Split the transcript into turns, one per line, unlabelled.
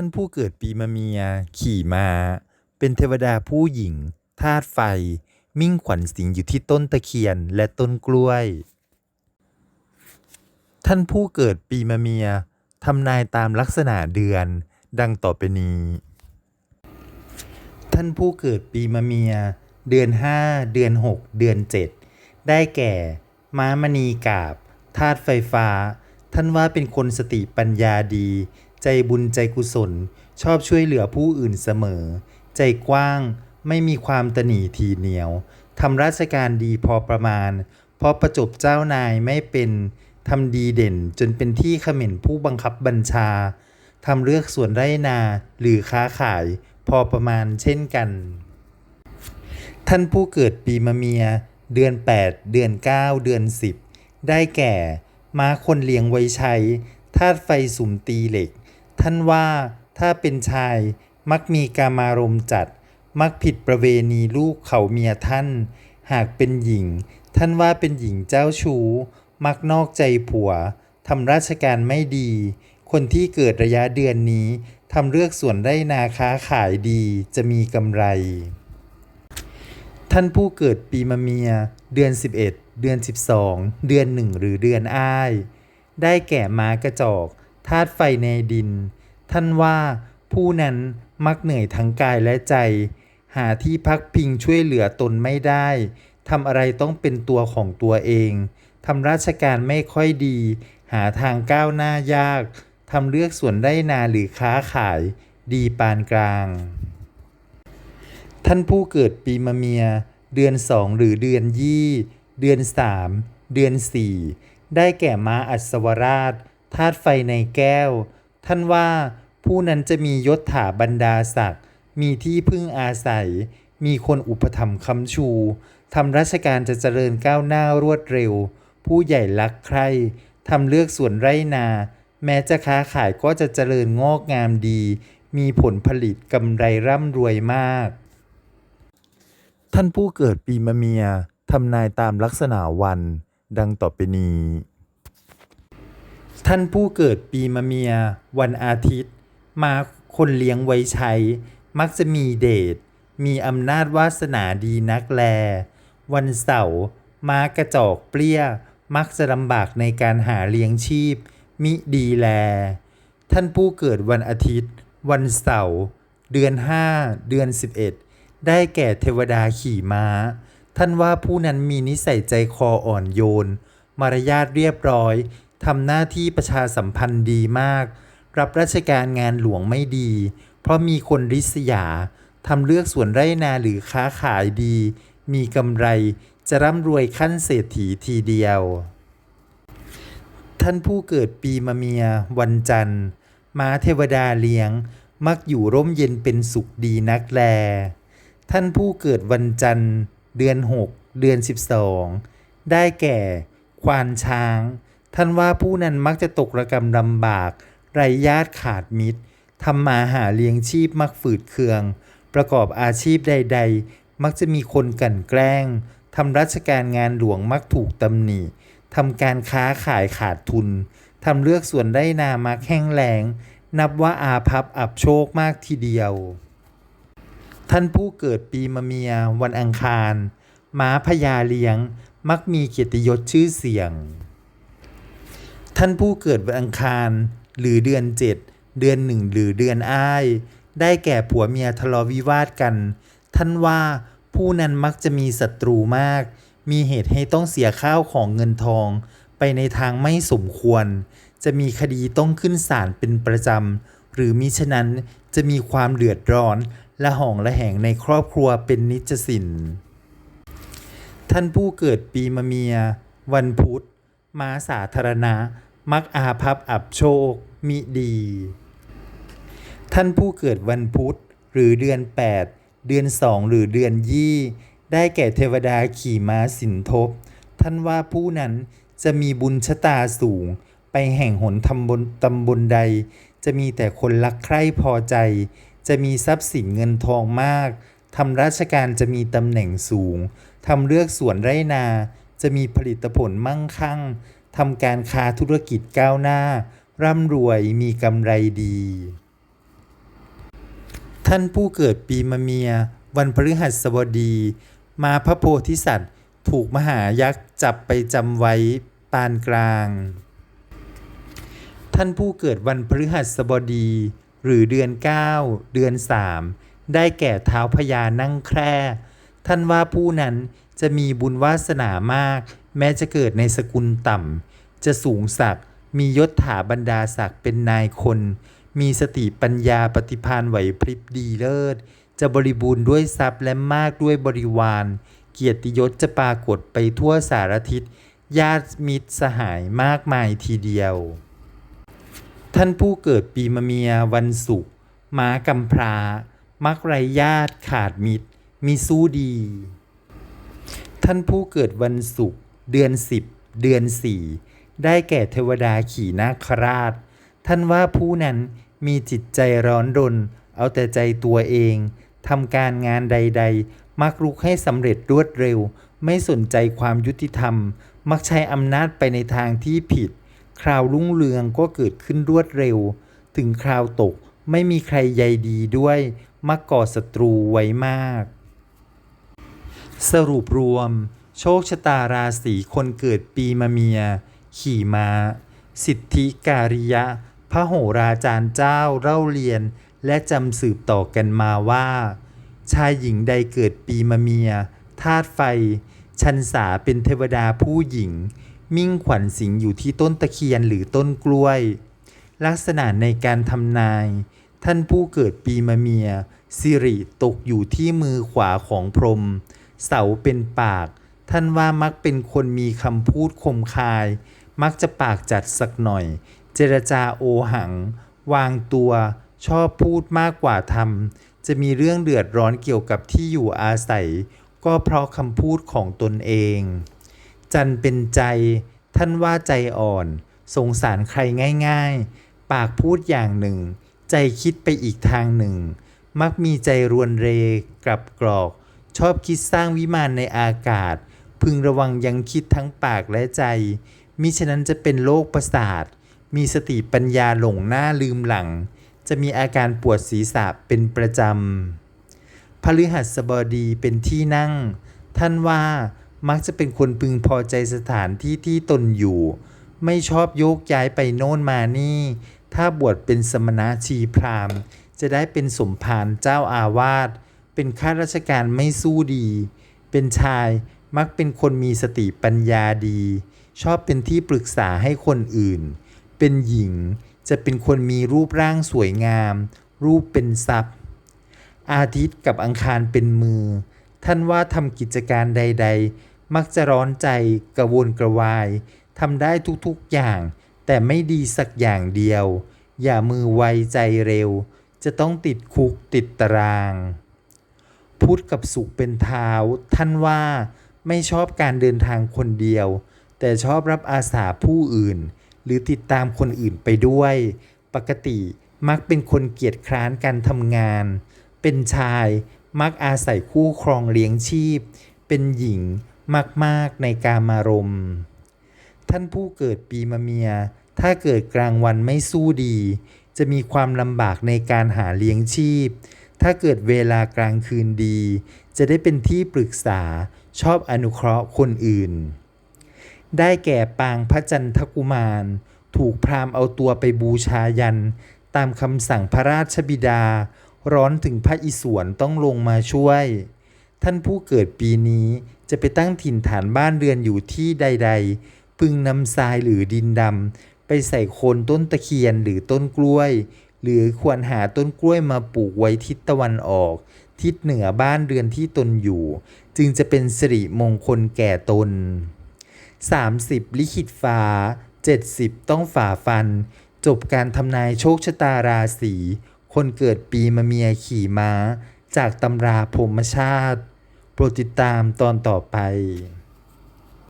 ท่านผู้เกิดปีมะเมีย ขี่ม้าเป็นเทวดาผู้หญิงธาตุไฟ มิ่งขวัญสิงอยู่ที่ต้นตะเคียนและต้นกล้วย ท่านผู้เกิดปีมะเมียทำนายตามลักษณะเดือน ดังต่อไปนี้ ท่านผู้เกิดปีมะเมีย เดือน5เดือน6เดือน7ได้แก่ ม้ามณีกาบธาตุไฟฟ้า ท่านว่าเป็นคนสติปัญญาดี ใจบุญใจกุศล ชอบช่วยเหลือผู้อื่นเสมอ ใจกว้างไม่มีความตนีทีเหนียวทำราชการดีพอประมาณ เพราะประจบเจ้านายไม่เป็นทำดีเด่นจนเป็นที่ขม่นผู้บังคับบัญชาทำเลือกส่วนไร่นาหรือค้าขายพอประมาณเช่นกัน ท่านผู้เกิดปีมะเมีย เดือน 8 เดือน 9 เดือน 10 ได้แก่ ม้าคนเลี้ยงไว้ใช้ธาตุไฟสุมตีเหล็ก ท่านว่าถ้าเป็นชายมักมีกามารมจัด มักผิดประเวณีลูกเขาเมียท่าน หากเป็นหญิง ท่านว่าเป็นหญิงเจ้าชู้ มักนอกใจผัวทำราชการไม่ดี คนที่เกิดระยะเดือนนี้ทำเลือกส่วนไร่นาค้าขายดีจะมีกำไร ท่านผู้เกิดปีมะเมีย เดือน 11 เดือน 12 เดือน1หรือเดือนอ้าย ได้แก่ม้ากระจอก ธาตุไฟในดิน ท่านว่าผู้นั้นมักเหนื่อยทั้งกายและใจ หาที่พักพิงช่วยเหลือตนไม่ได้ทำอะไรต้องเป็นตัวของตัวเองทำราชการไม่ค่อยดี หาทางก้าวหน้ายากทำเลือกส่วนได้นาหรือค้าขาย ดีปานกลาง ท่านผู้เกิดปีมะเมีย เดือนสองหรือเดือนยี่ เดือนสามเดือนสี่ได้แก่ม้าอัศวราช ธาตุไฟในแก้ว ท่านว่าผู้นั้นจะมียศถาบรรดาศักดิ์มีที่พึ่งอาศัย มีคนอุปถัมภ์คำชูทำราชการจะเจริญก้าวหน้ารวดเร็ว ผู้ใหญ่รักใคร่ทำเลือกส่วนไร่นา แม้จะค้าขายก็จะเจริญงอกงามดี มีผลผลิตกำไรร่ำรวยมาก ท่านผู้เกิดปีมะเมียทำนายตามลักษณะวัน ดังต่อไปนี้ ท่านผู้เกิดปีมะเมีย วันอาทิตย์ มาคนเลี้ยงไว้ใช้ มักจะมีเดชมีอำนาจวาสนาดีนักแล วันเสาร์ม้ากระจอกเปรี้ย มักจะลำบากในการหาเลี้ยงชีพ มิดีแล ท่านผู้เกิดวันอาทิตย์ วันเสาร์เดือน 5 เดือน 11 ได้แก่เทวดาขี่ม้า ท่านว่าผู้นั้นมีนิสัยใจคออ่อนโยน มารยาทเรียบร้อย ทำหน้าที่ประชาสัมพันธ์ดีมาก รับราชการงานหลวงไม่ดี เพราะมีคนริษยาทำเลือกส่วนไร่นาหรือค้าขายดี มีกำไรจะร่ำรวยขั้นเศรษฐีทีเดียว ท่านผู้เกิดปีมะเมีย วันจันทร์ ม้าเทวดาเลี้ยง มักอยู่ร่มเย็นเป็นสุขดีนักแล ท่านผู้เกิดวันจันทร์ เดือน6เดือน12ได้แก่ ควานช้าง ท่านว่าผู้นั้นมักจะตกระกำลำบาก ไรญาติขาดมิตรทำมาหาเลี้ยงชีพมักฝืดเคือง ประกอบอาชีพใด ๆ มักจะมีคนกลั่นแกล้งทำราชการงานหลวงมักถูกตำหนิทำการค้าขายขาดทุนทำเลือกส่วนได้นามักแห้งแล้ง นับว่าอาภัพอับโชคมากทีเดียว ท่านผู้เกิดปีมะเมียวันอังคาร ม้าพญาเลี้ยง มักมีเกียรติยศชื่อเสียง ท่านผู้เกิดวันอังคาร หรือเดือน7เดือน1หรือเดือนอ้าย ได้แก่ผัวเมียทะเลาะวิวาทกัน ท่านว่าผู้นั้นมักจะมีศัตรูมาก มีเหตุให้ต้องเสียข้าวของเงินทอง ไปในทางไม่สมควร จะมีคดีต้องขึ้นศาลเป็นประจำ หรือมิฉะนั้นจะมีความเดือดร้อน และห่องและแหงในครอบครัวเป็นนิจสินท่านผู้เกิดปีมะเมีย วันพุธม้าสาธารณะ มักอาภัพอับโชคมิดี ท่านผู้เกิดวันพุธหรือเดือน 8 เดือน2หรือเดือนยี่ ได้แก่เทวดาขี่ม้าสินทบ ท่านว่าผู้นั้นจะมีบุญชะตาสูง ไปแห่งหนทำบนตำบลใด จะมีแต่คนรักใคร่พอใจ จะมีทรัพย์สินเงินทองมากทำราชการจะมีตำแหน่งสูงทำเลือกสวนไร่นา จะมีผลิตผลมั่งคั่ง ทำการค้าธุรกิจก้าวหน้า ร่ำรวยมีกำไรดี ท่านผู้เกิดปีมะเมีย วันพฤหัสบดี มาพระโพธิสัตว์ ถูกมหายักษ์จับไปจำไว้ปานกลาง ท่านผู้เกิดวันพฤหัสบดี หรือเดือน 9 เดือน 3 ได้แก่เท้าพญานั่งแคร่ท่านว่าผู้นั้นจะมีบุญวาสนามาก แม้จะเกิดในสกุลต่ำ จะสูงศักดิ์มียศถาบรรดาศักดิ์เป็นนายคน มีสติปัญญาปฏิภาณไหวพริบดีเลิศ จะบริบูรณ์ด้วยทรัพย์และมากด้วยบริวาร เกียรติยศจะปรากฏไปทั่วสารทิศ ญาติมิตรสหายมากมายทีเดียว ท่านผู้เกิดปีมะเมียวันศุกร์ม้ากำพร้า มักไรญาติขาดมิตร มีสู้ดี ท่านผู้เกิดวันศุกร์ เดือนสิบเดือนสี่ได้แก่เทวดาขี่นาคราช ท่านว่าผู้นั้นมีจิตใจร้อนรน เอาแต่ใจตัวเองทำการงานใด ๆ มักรุกให้สำเร็จรวดเร็ว ไม่สนใจความยุติธรรม มักใช้อำนาจไปในทางที่ผิด คราวรุ่งเรืองก็เกิดขึ้นรวดเร็ว ถึงคราวตกไม่มีใครใยดีด้วย มักก่อศัตรูไว้มาก สรุปรวม โชคชะตาราศีคนเกิดปีมะเมีย ขี่ม้า สิทธิการิยะ พระโหราจารย์เจ้าเล่าเรียน และจำสืบต่อกันมาว่า ชายหญิงใดเกิดปีมะเมียธาตุไฟ ชันสาเป็นเทวดาผู้หญิง มิ่งขวัญสิงอยู่ที่ต้นตะเคียนหรือต้นกล้วย ลักษณะในการทำนาย ท่านผู้เกิดปีมะเมียสิริตกอยู่ที่มือขวาของพรหมเสาเป็นปาก ท่านว่ามักเป็นคนมีคำพูดคมคาย มักจะปากจัดสักหน่อย เจรจาโอหัง วางตัว ชอบพูดมากกว่าทำจะมีเรื่องเดือดร้อนเกี่ยวกับที่อยู่อาศัย ก็เพราะคำพูดของตนเอง จันเป็นใจ ท่านว่าใจอ่อน สงสารใครง่ายๆ ปากพูดอย่างหนึ่ง ใจคิดไปอีกทางหนึ่ง มักมีใจรวนเรกลับกรอก ชอบคิดสร้างวิมานในอากาศ พึงระวังยังคิดทั้งปากและใจ มิฉะนั้นจะเป็นโรคประสาท มีสติปัญญาหลงหน้าลืมหลัง จะมีอาการปวดศีรษะเป็นประจำพฤหัสบดีเป็นที่นั่ง ท่านว่ามักจะเป็นคนพึงพอใจสถานที่ที่ตนอยู่ ไม่ชอบโยกย้ายไปโน่นมานี่ ถ้าบวชเป็นสมณะชีพรามจะได้เป็นสมภารเจ้าอาวาส เป็นข้าราชการไม่สู้ดี เป็นชาย มักเป็นคนมีสติปัญญาดี ชอบเป็นที่ปรึกษาให้คนอื่น เป็นหญิงจะเป็นคนมีรูปร่างสวยงาม รูปเป็นทรัพย์ อาทิตย์กับอังคารเป็นมือ ท่านว่าทำกิจการใด ๆ มักจะร้อนใจกระวนกระวายทำได้ทุกๆอย่าง แต่ไม่ดีสักอย่างเดียว อย่ามือไวใจเร็ว จะต้องติดคุกติดตาราง พุธกับสุขเป็นเท้า ท่านว่า ไม่ชอบการเดินทางคนเดียว แต่ชอบรับอาสาผู้อื่น หรือติดตามคนอื่นไปด้วย ปกติมักเป็นคนเกียจคร้านการทำงาน เป็นชายมักอาศัยคู่ครองเลี้ยงชีพ เป็นหญิงมักมากในกามารมณ์ท่านผู้เกิดปีมะเมีย ถ้าเกิดกลางวันไม่สู้ดี จะมีความลำบากในการหาเลี้ยงชีพ ถ้าเกิดเวลากลางคืนดี จะได้เป็นที่ปรึกษา ชอบอนุเคราะห์คนอื่น ได้แก่ปางพระจันทกุมาร ถูกพราหมณ์เอาตัวไปบูชายัน ตามคำสั่งพระราชบิดา ร้อนถึงพระอิศวรต้องลงมาช่วย ท่านผู้เกิดปีนี้จะไปตั้งถิ่นฐานบ้านเรือนอยู่ที่ใด ๆ พึงนำทรายหรือดินดำไปใส่โคนต้นตะเคียนหรือต้นกล้วย หรือควรหาต้นกล้วยมาปลูกไว้ทิศตะวันออก ทิศเหนือบ้านเรือนที่ตนอยู่ จึงจะเป็นสิริมงคลแก่ตน 30 ลิขิตฟ้า 70 ต้องฝ่าฟัน จบการทำนายโชคชะตาราศีคนเกิดปีมะเมียขี่ม้า จากตำราพรมชาติ โปรดติดตามตอนต่อไป